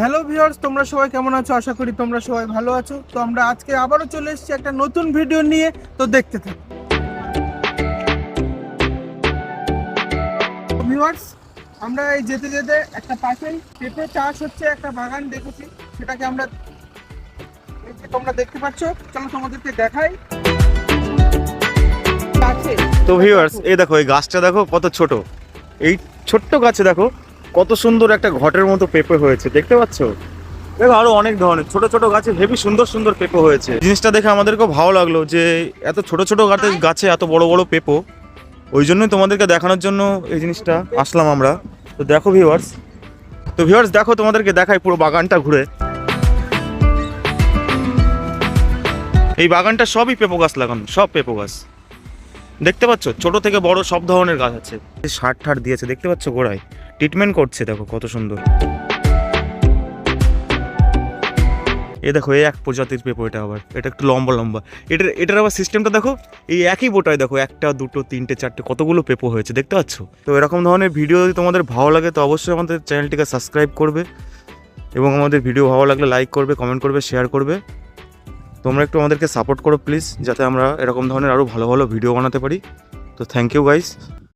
Hello viewers, তোমরা সবাই কেমন আছো? আশা করি তোমরা সবাই ভালো আছো। তো আমরা আজকে আবারও চলে এসেছি একটা নতুন ভিডিও নিয়ে, তো দেখতে থাকো। ভিউয়ার্স, আমরা এই যেতে যেতে একটা পাশেই পেঁপে চাষ হচ্ছে একটা বাগান দেখেছি, সেটাকে আমরা এই তোমরা দেখতে পাচ্ছ, চলো তোমাদেরকে দেখাই। তো ভিউয়ার্স, এই দেখো, এই গাছটা দেখো, কত ছোট। এই ছোট্ট গাছে দেখো কত সুন্দর একটা ঘটের মতো পেঁপে হয়েছে, দেখতে পাচ্ছ? দেখো আরও অনেক ধরনের, ছোট ছোট গাছে হেবি সুন্দর সুন্দর পেঁপে হয়েছে। জিনিসটা দেখে আমাদেরকেও ভালো লাগল যে এত ছোট ছোট গাছে গাছে এত বড় বড় পেঁপো। ওই জন্যই তোমাদেরকে দেখানোর জন্য এই জিনিসটা আসলাম আমরা। তো দেখো ভিউয়ার্স তো ভিউয়ার্স দেখো তোমাদেরকে দেখাই পুরো বাগানটা ঘুরে। এই বাগানটা সবই পেঁপো গাছ লাগানো, সব পেঁপো গাছ। দেখতে পাচ্ছ? ছোট থেকে বড় সব ধরনের গাছ আছে। সার ঠার দিয়েছে, দেখতে পাচ্ছ গোড়ায়? ট্রিটমেন্ট করছে, দেখো কত সুন্দর। এ দেখো, এই এক প্রজাতির পেঁপো এটা আবার, এটা একটু লম্বা লম্বা। এটার এটার আবার সিস্টেমটা দেখো, এই একই বোটায় দেখো, একটা, দুটো, তিনটে, চারটে, কতগুলো পেঁপো হয়েছে, দেখতে পাচ্ছ? তো এরকম ধরনের ভিডিও যদি তোমাদের ভালো লাগে, তো অবশ্যই আমাদের চ্যানেলটিকে সাবস্ক্রাইব করবে এবং আমাদের ভিডিও ভালো লাগলে লাইক করবে কমেন্ট করবে শেয়ার করবে। তোমরা একটু আমাদেরকে সাপোর্ট করো প্লিজ যাতে আমরা এরকম ধরনের আরও ভালো ভালো ভিডিও বানাতে পারি। তো থ্যাংক ইউ গাইস